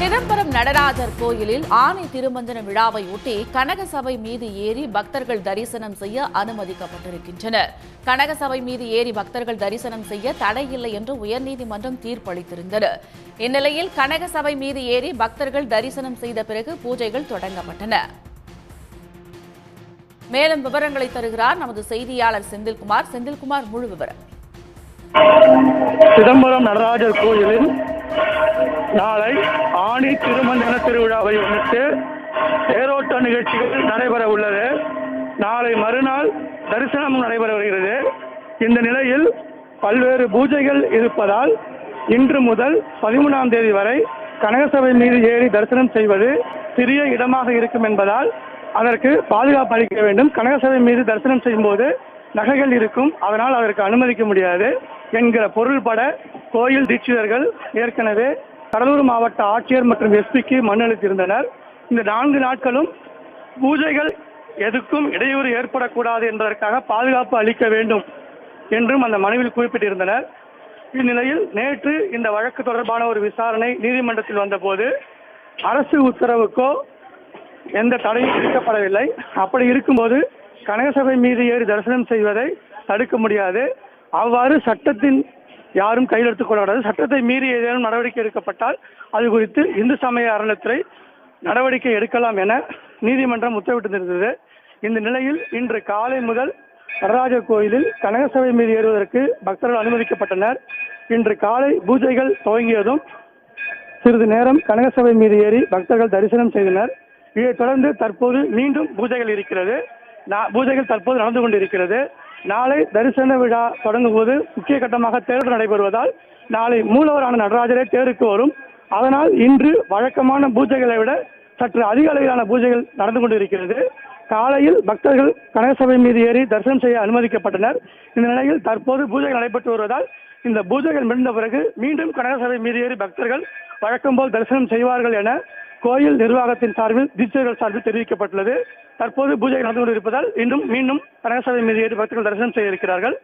சிதம்பரம் நடராஜர் கோயிலில் ஆணி திருமஞ்சன விழாவை ஒட்டி கனகசபை மீது ஏறி பக்தர்கள் தரிசனம் செய்ய அனுமதிக்கப்பட்டிருக்கின்றனர். கனகசபை மீது ஏறி பக்தர்கள் தரிசனம் செய்ய தடையில்லை என்று உயர்நீதிமன்றம் தீர்ப்பளித்திருந்தது. இந்நிலையில் கனகசபை மீது ஏறி பக்தர்கள் தரிசனம் செய்த பிறகு பூஜைகள் தொடங்கப்பட்டன. மேலும் விவரங்களை தருகிறார் நமது செய்தியாளர் செந்தில்குமார். செந்தில்குமார் முழு விவரம். சிதம்பரம் நடராஜர் கோயிலில் நாளை ஆணி திருமஞ்சன திருவிழாவை முன்னிட்டு தேரோட்ட நிகழ்ச்சிகள் நடைபெற உள்ளது. நாளை மறுநாள் தரிசனம் நடைபெற வருகிறது. இந்த நிலையில் பல்வேறு பூஜைகள் இருப்பதால் இன்று முதல் பதிமூணாம் தேதி வரை கனகசபை மீது ஏறி தரிசனம் செய்வது சிறிய இடமாக இருக்கும் என்பதால் அதற்கு பாதுகாப்பு அளிக்க வேண்டும். கனகசபை மீது தரிசனம் செய்யும்போது நகைகள் இருக்கும். அதனால் அதற்கு அனுமதிக்க முடியாது என்கிற பொருள்பட கோயில் தீட்சிதர்கள் ஏற்கனவே கடலூர் மாவட்ட ஆட்சியர் மற்றும் எஸ்பிக்கு மனு அளித்திருந்தனர். இந்த நான்கு நாட்களும் பூஜைகள் எதுக்கும் இடையூறு ஏற்படக்கூடாது என்பதற்காக பாதுகாப்பு அளிக்க வேண்டும் என்றும் அந்த மனுவில் குறிப்பிட்டிருந்தனர். இந்நிலையில் நேற்று இந்த வழக்கு தொடர்பான ஒரு விசாரணை நீதிமன்றத்தில் வந்தபோது அரசு உத்தரவுக்கோ எந்த தடையும் விதிக்கப்படவில்லை. அப்படி இருக்கும்போது கனகசபை மீது ஏறி தரிசனம் செய்வதை தடுக்க முடியாது. அவ்வாறு சட்டத்தின் யாரும் கையில் எடுத்துக் சட்டத்தை மீறி ஏதேனும் நடவடிக்கை எடுக்கப்பட்டால் அது குறித்து இந்து சமய அறநிலைத்துறை நடவடிக்கை எடுக்கலாம் என நீதிமன்றம் உத்தரவிட்டிருந்தது. இந்த நிலையில் இன்று காலை முதல் நடராஜர் கோயிலில் கனகசபை மீது ஏறுவதற்கு பக்தர்கள் அனுமதிக்கப்பட்டனர். இன்று காலை பூஜைகள் துவங்கியதும் சிறிது நேரம் கனகசபை மீது ஏறி பக்தர்கள் தரிசனம் செய்தனர். இதைத் தொடர்ந்து தற்போது மீண்டும் பூஜைகள் இருக்கிறது. பூஜைகள் தற்போது நடந்து கொண்டிருக்கிறது. நாளை தரிசன விழா தொடங்கும் போது முக்கிய கட்டமாக தேர்தல் நடைபெறுவதால் நாளை மூலவரான நடராஜரே தேருக்கு வரும். அதனால் இன்று வழக்கமான பூஜைகளை விட சற்று அதிக அளவிலான பூஜைகள் நடந்து கொண்டிருக்கிறது. காலையில் பக்தர்கள் கனகசபை மீது ஏறி தரிசனம் செய்ய அனுமதிக்கப்பட்டனர். இந்த நிலையில் தற்போது பூஜைகள் நடைபெற்று வருவதால் இந்த பூஜைகள் முடிந்த பிறகு மீண்டும் கனகசபை மீது ஏறி பக்தர்கள் வழக்கம் போல் தரிசனம் செய்வார்கள் என கோயில் நிர்வாகத்தின் சார்பில் தீட்சைகள் சார்பில் தெரிவிக்கப்பட்டுள்ளது. தற்போது பூஜை நடந்து கொண்டிருப்பதால் இன்னும் மீண்டும் கனகசபை மீது ஏறி பக்தர்கள் தரிசனம் செய்ய இருக்கிறார்கள்.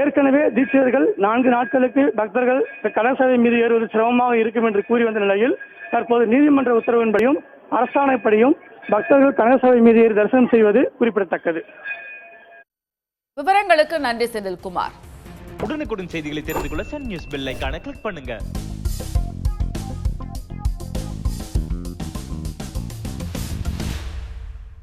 ஏற்கனவே தீட்சிதர்கள் நான்கு நாட்களுக்கு பக்தர்கள் கனகசபை மீது ஏறுவது சிரமமாக இருக்கும் என்று கூறி வந்த நிலையில் தற்போது நீதிமன்ற உத்தரவின்படியும் அரசாணைப்படியும் பக்தர்கள் கனகசபை மீது ஏறி தரிசனம் செய்வது குறிப்பிடத்தக்கது. விவரங்களுக்கு நன்றி செந்தில்குமார். உடனுக்குடன் செய்திகளை தெரிந்து கொள்ள சன் நியூஸ் பெல் கிளிக் பண்ணுங்க.